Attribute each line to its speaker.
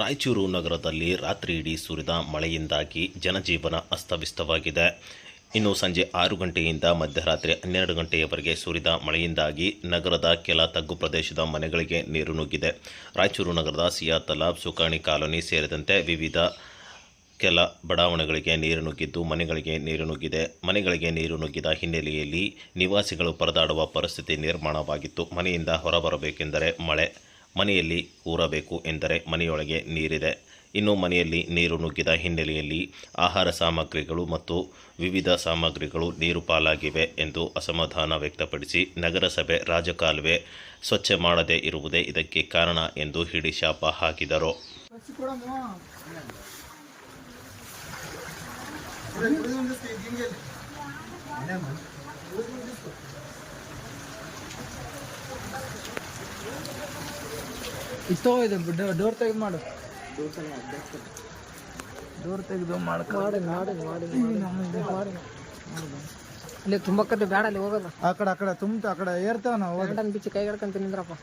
Speaker 1: ರಾಯಚೂರು ನಗರದಲ್ಲಿ ರಾತ್ರಿ ಇಡೀ ಸುರಿದ ಮಳೆಯಿಂದಾಗಿ ಜನಜೀವನ ಅಸ್ತವ್ಯಸ್ತವಾಗಿದೆ. ಇನ್ನು ಸಂಜೆ ಆರು ಗಂಟೆಯಿಂದ ಮಧ್ಯರಾತ್ರಿ ಹನ್ನೆರಡು ಗಂಟೆಯವರೆಗೆ ಸುರಿದ ಮಳೆಯಿಂದಾಗಿ ನಗರದ ಕೆಲ ತಗ್ಗು ಪ್ರದೇಶದ ಮನೆಗಳಿಗೆ ನೀರು ನುಗ್ಗಿದೆ. ರಾಯಚೂರು ನಗರದ ಸಿಯಾ ತಲಾಬ್ ಸುಕಾಣಿ ಕಾಲೋನಿ ಸೇರಿದಂತೆ ವಿವಿಧ ಕೆಲ ಬಡಾವಣೆಗಳಿಗೆ ನೀರು ನುಗ್ಗಿದ್ದು ಮನೆಗಳಿಗೆ ನೀರು ನುಗ್ಗಿದೆ. ಮನೆಗಳಿಗೆ ನೀರು ನುಗ್ಗಿದ ಹಿನ್ನೆಲೆಯಲ್ಲಿ ನಿವಾಸಿಗಳು ಪರದಾಡುವ ಪರಿಸ್ಥಿತಿ ನಿರ್ಮಾಣವಾಗಿತ್ತು. ಮನೆಯಿಂದ ಹೊರಬರಬೇಕೆಂದರೆ ಮಳೆ ಮನೆಯಲ್ಲಿ ಊರಬೇಕು ಎಂದರೆ ಮನೆಯೊಳಗೆ ನೀರಿದೆ. ಇನ್ನು ಮನೆಯಲ್ಲಿ ನೀರು ನುಗ್ಗಿದ ಹಿನ್ನೆಲೆಯಲ್ಲಿ ಆಹಾರ ಸಾಮಗ್ರಿಗಳು ಮತ್ತು ವಿವಿಧ ಸಾಮಗ್ರಿಗಳು ನೀರು ಪಾಲಾಗಿವೆ ಎಂದು ಅಸಮಾಧಾನ ವ್ಯಕ್ತಪಡಿಸಿ ನಗರಸಭೆ ರಾಜಕಾಲುವೆ ಸ್ವಚ್ಛ ಮಾಡದೇ ಇರುವುದೇ ಇದಕ್ಕೆ ಕಾರಣ ಎಂದು ಹಿಡಿಶಾಪ ಹಾಕಿದರು.
Speaker 2: ಇಷ್ಟೋ ಇದೆ ಡೋರ್ ತೆಗೆದು ಮಾಡು. ಡೋರ್ ತೆಗೆದು
Speaker 3: ಮಾಡ್ಕೊಂಡು ಮಾಡಿ ಅಲ್ಲಿ ತುಂಬಕ್ಕದ್ದು ಬೇಡ ಅಲ್ಲಿ ಹೋಗೋದು.
Speaker 2: ಆ ಕಡೆ ಆ ಕಡೆ ತುಂಬ ಆ ಕಡೆ ಏರ್ತಾವ ನಾವು
Speaker 3: ಗಂಟನ್ ಬಿಚ್ಚಿ ಕೈ ಹಿಡ್ಕೊಂತ ನಿಂದ್ರಪ್ಪ